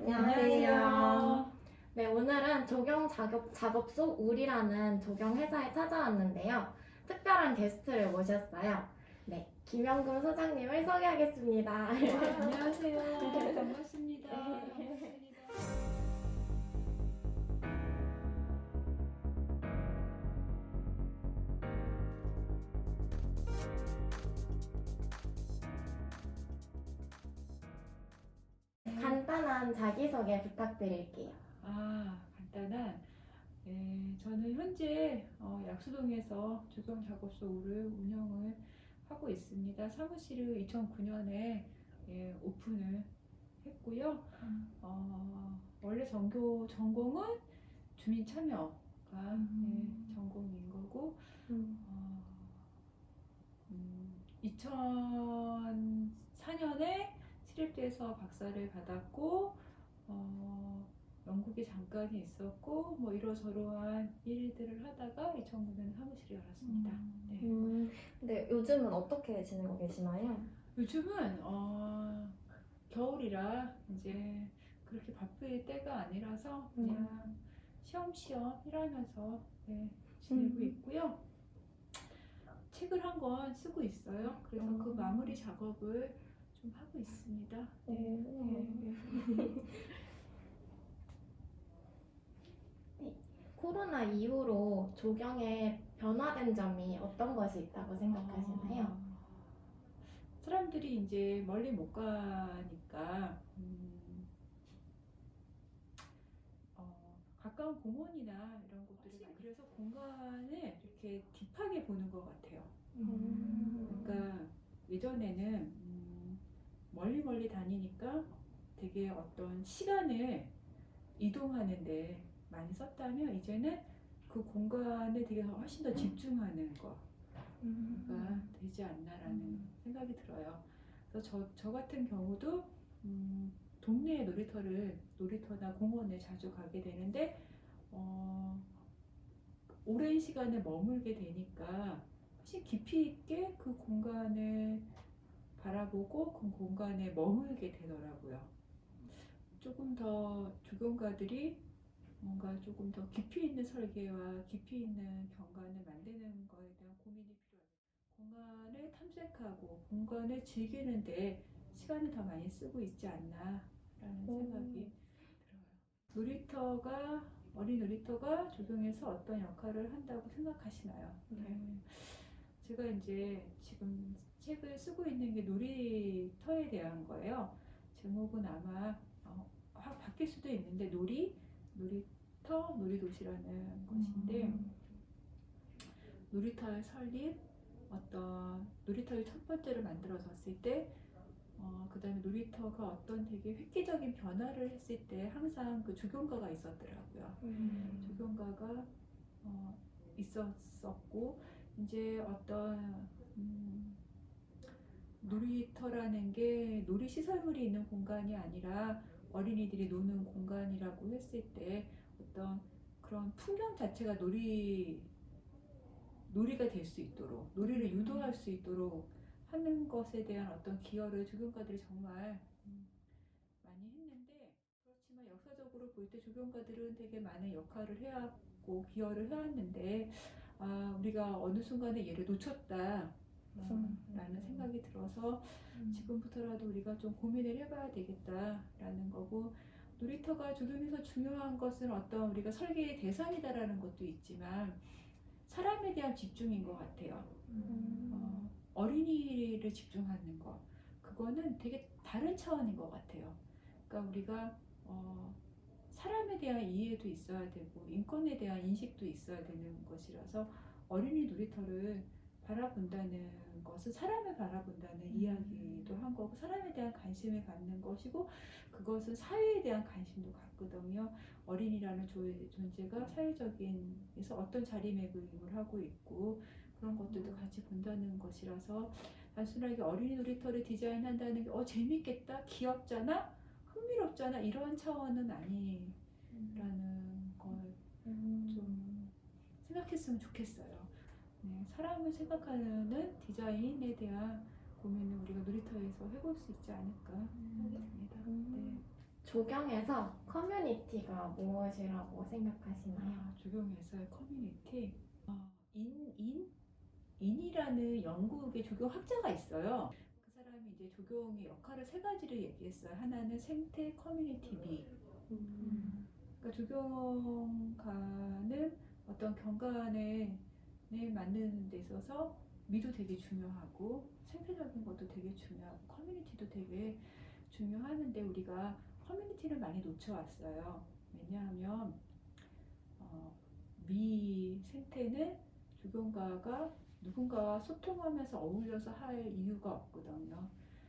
안녕하세요. 네, 오늘은 조경 작업, 작업 속 우리라는 조경 회사에 찾아왔는데요. 특별한 게스트를 모셨어요. 네, 김영금 소장님을 소개하겠습니다. 안녕하세요. 반갑습니다. 간단한 자기소개 부탁드릴게요. 아, 간단한. 네, 저는 현재 어, 약수동에서 조경 작업소를 운영을 하고 있습니다. 사무실을 2009년에 예, 오픈을 했고요. 어, 원래 전교 전공은 주민 참여가 음. 예, 전공인 거고 음. 어, 음, 2004 시립대에서 박사를 받았고 어, 영국에 잠깐 있었고 뭐 이러저러한 일들을 하다가 2009년에 사무실을 열었습니다. 네. 음, 근데 요즘은 어떻게 지내고 계시나요? 요즘은 어, 겨울이라 이제 그렇게 바쁠 때가 아니라서 그냥 쉬엄쉬엄 일하면서 네, 지내고 음. 있고요. 책을 한 권 쓰고 있어요. 그래서 그 음. 마무리 작업을 좀 하고 있습니다. 네. 오. 네. 코로나 이후로 조경에 변화된 점이 어떤 것이 있다고 생각하시나요? 어, 사람들이 이제 멀리 못 가니까 음, 어, 가까운 공원이나 이런 곳들을 많이- 그래서 공간을 이렇게 딥하게 보는 것 같아요. 음. 그러니까 예전에는 음, 멀리 멀리 다니니까 되게 어떤 시간을 이동하는데 많이 썼다면 이제는 그 공간에 되게 훨씬 더 집중하는 거. 가 되지 않나라는 생각이 들어요. 그래서 저, 저 같은 경우도 음, 동네 놀이터를 놀이터나 공원에 자주 가게 되는데 어, 오랜 시간을 머물게 되니까 훨씬 깊이 있게 그 공간을 바라보고 그 공간에 머물게 되더라고요. 조금 더 조경가들이 뭔가 조금 더 깊이 있는 설계와 깊이 있는 경관을 만드는 거에 대한 고민이 필요해요. 공간을 탐색하고 공간을 즐기는데 시간을 더 많이 쓰고 있지 않나라는 생각이 들어요. 놀이터가 어린 놀이터가 조경에서 어떤 역할을 한다고 생각하시나요? 네. 제가 이제 지금 책을 쓰고 있는 게 놀이터에 대한 거예요. 제목은 아마 어, 확 바뀔 수도 있는데 놀이, 놀이터, 놀이도시라는 것인데 놀이터의 설립, 어떤 놀이터의 첫 번째로 만들어졌을 때, 어, 그 다음에 놀이터가 어떤 되게 획기적인 변화를 했을 때 항상 그 조경가가 있었더라고요. 조경가가 어, 있었었고, 이제 어떤, 음, 놀이터라는 게 놀이 시설물이 있는 공간이 아니라 어린이들이 노는 공간이라고 했을 때 어떤 그런 풍경 자체가 놀이 놀이가 될 수 있도록 놀이를 유도할 수 있도록 하는 것에 대한 어떤 기여를 조경가들이 정말 음, 많이 했는데 그렇지만 역사적으로 볼 때 조경가들은 되게 많은 역할을 해왔고 기여를 해왔는데 아 우리가 어느 순간에 얘를 놓쳤다. 어, 라는 생각이 들어서 지금부터라도 우리가 좀 고민을 해봐야 되겠다라는 거고 놀이터가 조경에서 중요한 것은 어떤 우리가 설계의 대상이다라는 것도 있지만 사람에 대한 집중인 것 같아요. 어, 어린이를 집중하는 거 그거는 되게 다른 차원인 것 같아요. 그러니까 우리가 어, 사람에 대한 이해도 있어야 되고 인권에 대한 인식도 있어야 되는 것이라서 어린이 놀이터를 바라본다는 것은 사람을 바라본다는 이야기도 한 거고 사람에 대한 관심을 갖는 것이고 그것은 사회에 대한 관심도 갖거든요. 어린이라는 조- 존재가 사회적인 에서 어떤 자리매김을 하고 있고 그런 것들도 같이 본다는 것이라서 단순하게 어린이 놀이터를 디자인한다는 게 어 재밌겠다, 귀엽잖아, 흥미롭잖아 이런 차원은 아니라는 걸좀 생각했으면 좋겠어요. 네, 사람을 생각하는 디자인에 대한 고민을 우리가 놀이터에서 해볼 수 있지 않을까 생각이 듭니다. 음. 조경에서 커뮤니티가 무엇이라고 생각하시나요? 아, 조경에서의 커뮤니티 어, 인, 인? 인이라는 영국의 조경 학자가 있어요. 그 사람이 이제 조경의 역할을 세 가지를 얘기했어요. 하나는 생태 커뮤니티 미. 음. 그러니까 조경가는 어떤 경관에 네, 만드는 데 있어서 미도 되게 중요하고 생태적인 것도 되게 중요하고 커뮤니티도 되게 중요하는데 우리가 커뮤니티를 많이 놓쳐왔어요. 왜냐하면 어, 미 생태는 조경가가 누군가와 소통하면서 어울려서 할 이유가 없거든요.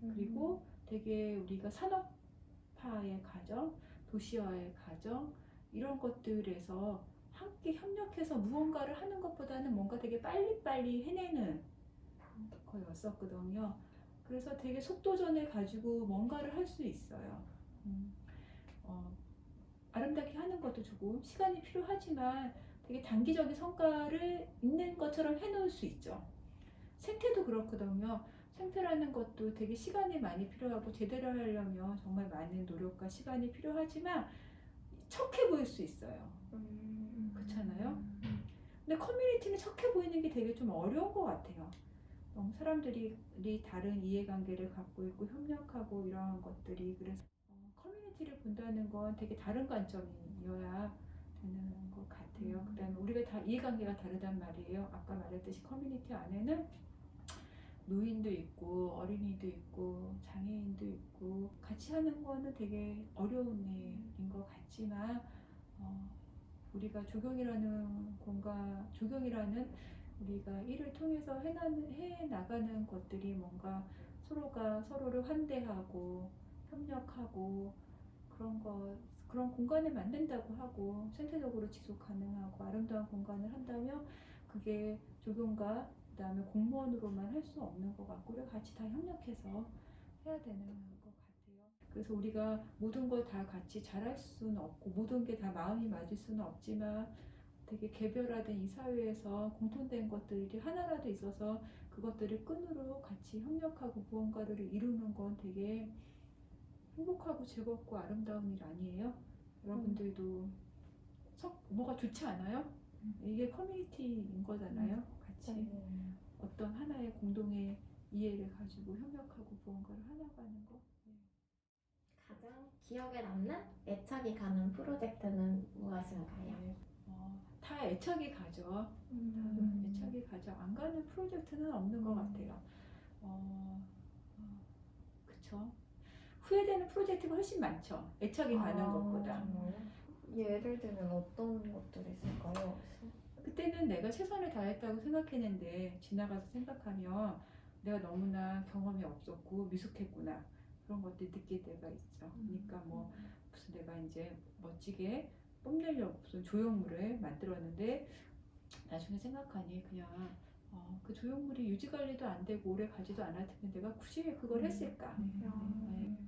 그리고 되게 우리가 산업화의 과정, 도시화의 과정 이런 것들에서 함께 협력해서 무언가를 하는 것보다는 뭔가 되게 빨리빨리 해내는 거였었거든요. 그래서 되게 속도전을 가지고 뭔가를 할 수 있어요. 음, 어, 아름답게 하는 것도 조금 시간이 필요하지만 되게 단기적인 성과를 있는 것처럼 해놓을 수 있죠. 생태도 그렇거든요. 생태라는 것도 되게 시간이 많이 필요하고 제대로 하려면 정말 많은 노력과 시간이 필요하지만 척해 보일 수 있어요. 음. 그렇잖아요. 근데 커뮤니티는 척해 보이는 게 되게 좀 어려운 것 같아요. 너무 사람들이 이 다른 이해관계를 갖고 있고 협력하고 이러한 것들이 그래서 어, 커뮤니티를 본다는 건 되게 다른 관점이어야 되는 것 같아요. 그다음에 우리가 다 이해관계가 다르단 말이에요. 아까 말했듯이 커뮤니티 안에는 노인도 있고 어린이도 있고 장애인도 있고 같이 하는 거는 되게 어려운 일인 것 같지만 어, 우리가 조경이라는 공간, 조경이라는 우리가 일을 통해서 해 나가는 것들이 뭔가 서로가 서로를 환대하고 협력하고 그런 거 그런 공간을 만든다고 하고 생태적으로 지속 가능하고 아름다운 공간을 한다면 그게 조경과 그다음에 공무원으로만 할 수 없는 것 같고 우리가 같이 다 협력해서 해야 되는 것. 그래서 우리가 모든 걸 다 같이 잘할 수는 없고 모든 게 다 마음이 맞을 수는 없지만 되게 개별화된 이 사회에서 공통된 것들이 하나라도 있어서 그것들을 끈으로 같이 협력하고 무언가를 이루는 건 되게 행복하고 즐겁고 아름다운 일 아니에요? 여러분들도 석 뭐가 좋지 않아요? 이게 커뮤니티인 거잖아요. 같이 네. 어떤 하나의 공동의 이해를 가지고 협력하고 무언가를 해나가는 거. 가장 기억에 남는 애착이 가는 프로젝트는 무엇인가요? 네. 어, 다 애착이 가죠. 음. 애착이 가죠. 안 가는 프로젝트는 없는 것 같아요. 어, 어, 그쵸. 후회되는 프로젝트가 훨씬 많죠. 애착이 가는 아, 것보다. 예를 들면 어떤 것들이 있을까요? 그때는 내가 최선을 다했다고 생각했는데 지나가서 생각하면 내가 너무나 경험이 없었고 미숙했구나 그런 것들 느낄 때가 있죠. 그러니까 뭐 무슨 내가 이제 멋지게 뽐내려고 무슨 조형물을 만들었는데 나중에 생각하니 그냥 어, 그 조형물이 유지 관리도 안 되고 오래 가지도 않았으면 내가 굳이 왜 그걸 음. 했을까? 아. 네.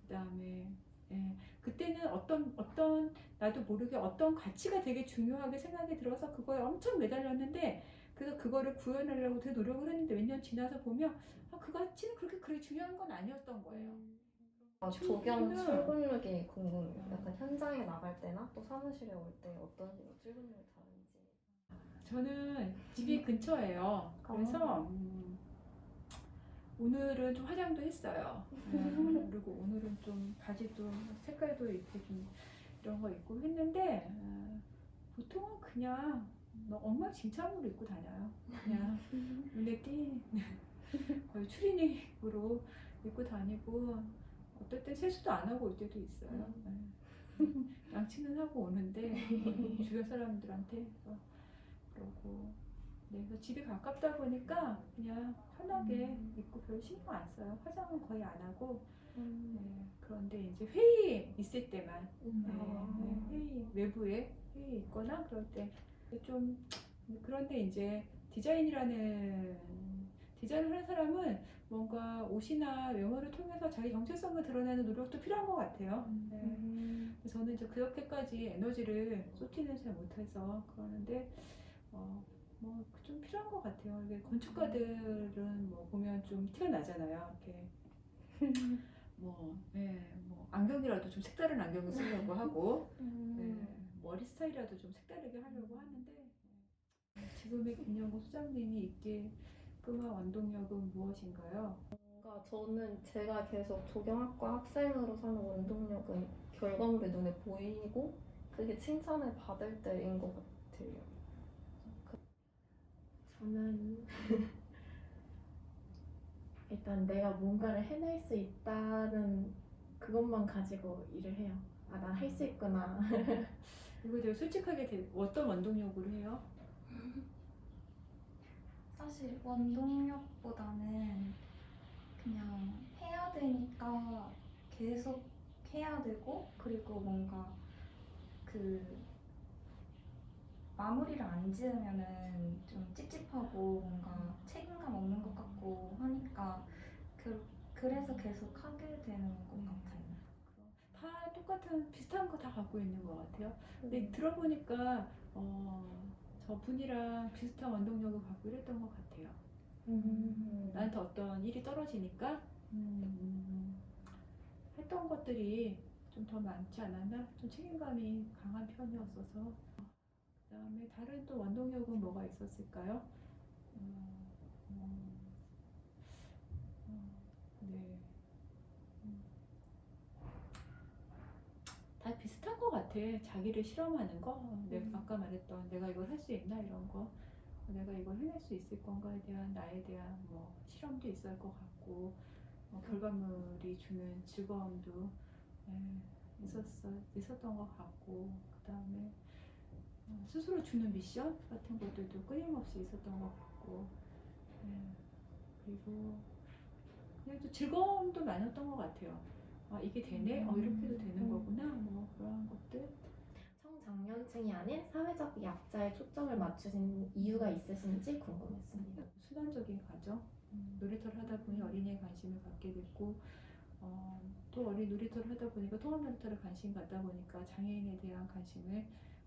그다음에 예, 그때는 어떤 어떤 나도 모르게 어떤 가치가 되게 중요하게 생각이 들어서 그거에 엄청 매달렸는데 그래서 그거를 구현하려고 되게 노력을 했는데 몇 년 지나서 보면 아, 그 가치는 그렇게 그렇게 중요한 건 아니었던 거예요. 아, 출근은- 조경 출근룩이 궁금해요. 약간 현장에 나갈 때나 또 사무실에 올 때 어떤 식으로 출근룩을 다른지. 저는 집이 근처예요. 그래서 음, 오늘은 좀 화장도 했어요. 네, 그리고 오늘은 좀 바지도 색깔도 이렇게 좀 이런 거 입고 했는데 어, 보통은 그냥 뭐 엉망진창으로 입고 다녀요. 그냥 눈에 띄 거의 추리닝으로 입고 다니고 어떨 때 세수도 안 하고 올 때도 있어요. 네. 양치는 하고 오는데 어, 주변 사람들한테 어, 그러고 네, 그래서 집이 가깝다 보니까 그냥 편하게 음. 입고 별 신경 안 써요. 화장은 거의 안 하고 음. 네, 그런데 이제 회의 있을 때만 네, 아. 네, 회의 외부에 회의 있거나 그럴 때 좀 그런데 이제 디자인이라는 디자인을 하는 사람은 뭔가 옷이나 외모를 통해서 자기 정체성을 드러내는 노력도 필요한 것 같아요. 네. 음. 그래서 저는 이제 그렇게까지 에너지를 쏟지는 잘 못해서 그러는데 어, 뭐 좀 필요한 것 같아요. 이게 건축가들은 뭐 보면 좀 티가 나잖아요. 이렇게 뭐, 예, 뭐 안경이라도 좀 색다른 안경을 쓰려고 하고 음. 네, 머리 스타일이라도 좀 색다르게 하려고 하는데 네. 지금의 김영구 소장님이 있게 끔한 원동력은 무엇인가요? 뭔가 저는 제가 계속 조경학과 학생으로 사는 원동력은 결과물이 눈에 보이고 그게 칭찬을 받을 때인 것 같아요. 저는 일단 내가 뭔가를 해낼 수 있다는 그것만 가지고 일을 해요. 아, 난 할 수 있구나. 이거 제가 솔직하게 대- 어떤 원동력으로 해요? 사실 원동력보다는 그냥 해야 되니까 계속 해야 되고 그리고 뭔가 그 마무리를 안 지으면은 좀 찝찝하고 뭔가 책임감 없는 것 같고 하니까 그, 그래서 계속 하게 되는 것 같아요. 다 똑같은 비슷한 거 다 갖고 있는 것 같아요. 근데 음. 들어보니까 어, 저 분이랑 비슷한 원동력을 갖고 이랬던 것 같아요. 음. 나한테 어떤 일이 떨어지니까 음, 했던 것들이 좀 더 많지 않았나? 좀 책임감이 강한 편이었어서 그다음에 다른 또 원동력은 뭐가 있었을까요? 음, 음, 음, 네. 음. 다 비슷한 것 같아. 자기를 실험하는 거. 내가 음. 아까 말했던 내가 이걸 할 수 있나 이런 거. 내가 이걸 해낼 수 있을 건가에 대한 나에 대한 뭐 실험도 있을 것 같고 뭐 결과물이 주는 즐거움도 예, 있었어 있었던 것 같고 그 다음에 스스로 주는 미션 같은 것들도 끊임없이 있었던 것 같고 예, 그리고 그냥 또 즐거움도 많았던 것 같아요. 아 이게 되네, 어 이렇게도 되는 음. 거구나, 뭐 그런 것들. 청장년층이 아닌 사회적 약자에 초점을 맞추신 이유가 있으신지 궁금했습니다. 순환적인 과정 놀이터를 하다 보니 어린이에 관심을 갖게 됐고 어, 또 어린 놀이터를 하다 보니까 통합 놀이터를 관심 갖다 보니까 장애인에 대한 관심을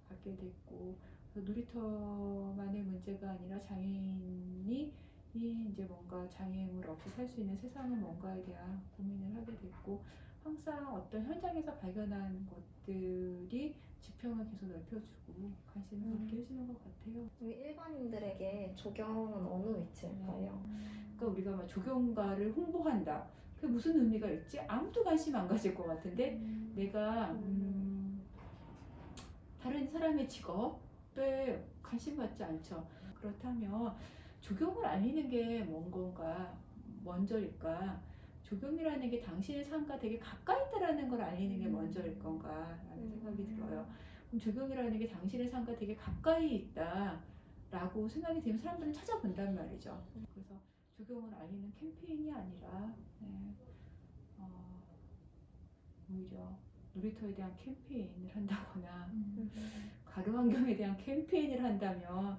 갖게 됐고 놀이터만의 문제가 아니라 장애인이 이 이제 뭔가 장애물 없이 살 수 있는 세상은 뭔가에 대한 고민을 하게 됐고 항상 어떤 현장에서 발견한 것들이 지평을 계속 넓혀주고 관심을 음. 갖게 해주는 것 같아요. 우리 일반인들에게 조경은 어느 위치일까요? 그러니까 우리가 막 조경가를 홍보한다. 그게 무슨 의미가 있지? 아무도 관심 안 가질 것 같은데 내가 음, 다른 사람의 직업에 관심 갖지 않죠. 그렇다면 조경을 알리는 게 뭔 건가 먼저일까? 조경이라는 게 당신의 삶과 되게 가까이 있다라는 걸 알리는 게 음. 먼저일 건가라는 생각이 음. 들어요. 그럼 조경이라는 게 당신의 삶과 되게 가까이 있다라고 생각이 되면 사람들은 찾아본단 말이죠. 그래서 조경을 알리는 캠페인이 아니라 네, 어, 오히려 놀이터에 대한 캠페인을 한다거나 가로 환경에 대한 캠페인을 한다면 아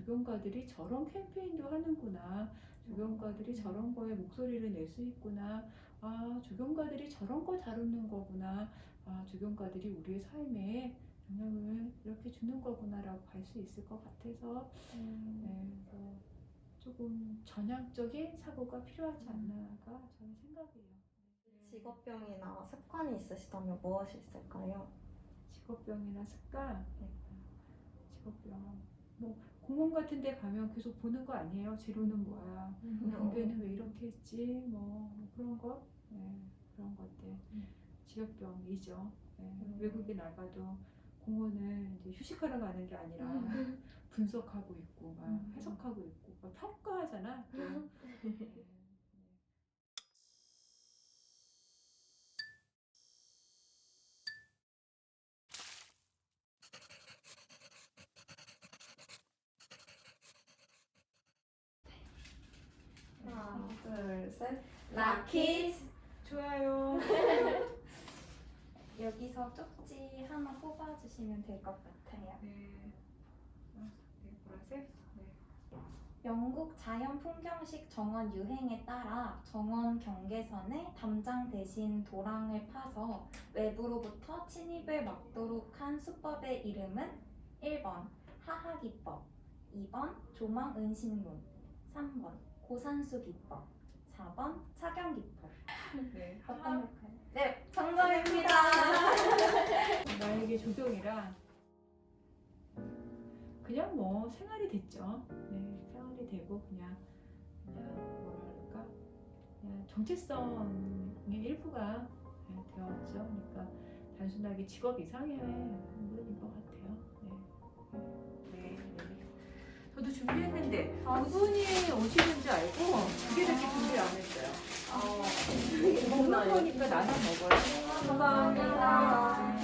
조경가들이 저런 캠페인도 하는구나. 조경가들이 저런 거에 목소리를 낼 수 있구나. 아 조경가들이 저런 거 다루는 거구나. 아 조경가들이 우리의 삶에 영향을 이렇게 주는 거구나라고 알 수 있을 것 같아서 네, 그래서 조금 전향적인 사고가 필요하지 않나가 저는 생각이에요. 직업병이나 습관이 있으시다면 무엇이 있을까요? 직업병이나 습관, 직업병. 뭐 공원 같은 데 가면 계속 보는 거 아니에요? 재료는 뭐야? 공개는 왜 이렇게 했지? 뭐 그런 거, 네, 그런 것들. 직업병이죠. 네, 음. 외국에 나가도 공원은 이제 휴식하러 가는 게 아니라 분석하고 있고, 막 음. 해석하고 있고, 막 평가하잖아. 또. 네. 하나, 둘, 셋. 라키즈 좋아요. 여기서 쪽지 하나 뽑아주시면 될 것 같아요. 네. 어, 네, 보라색? 네. 영국 자연 풍경식 정원 유행에 따라 정원 경계선에 담장 대신 도랑을 파서 외부로부터 침입을 막도록 한 수법의 이름은 1번 하하기법, 2번 조망은신문, 3번 고산수 기법, 4번 착용기법. 네. 어떤 역할? 네, 정답입니다. 나에게 조경이란 그냥 뭐 생활이 됐죠. 네, 생활이 되고 그냥 그냥 뭐랄까 그냥 정체성의 일부가 네, 되었죠. 그러니까 단순하게 직업 이상의 인물인 것 같아요. 네. 네. 네. 저도 준비했는데 두 분이 오시는 줄 알고 두 개밖에 준비를 안 했어요. 먹는 거니까 나눠 먹어요. 감사합니다.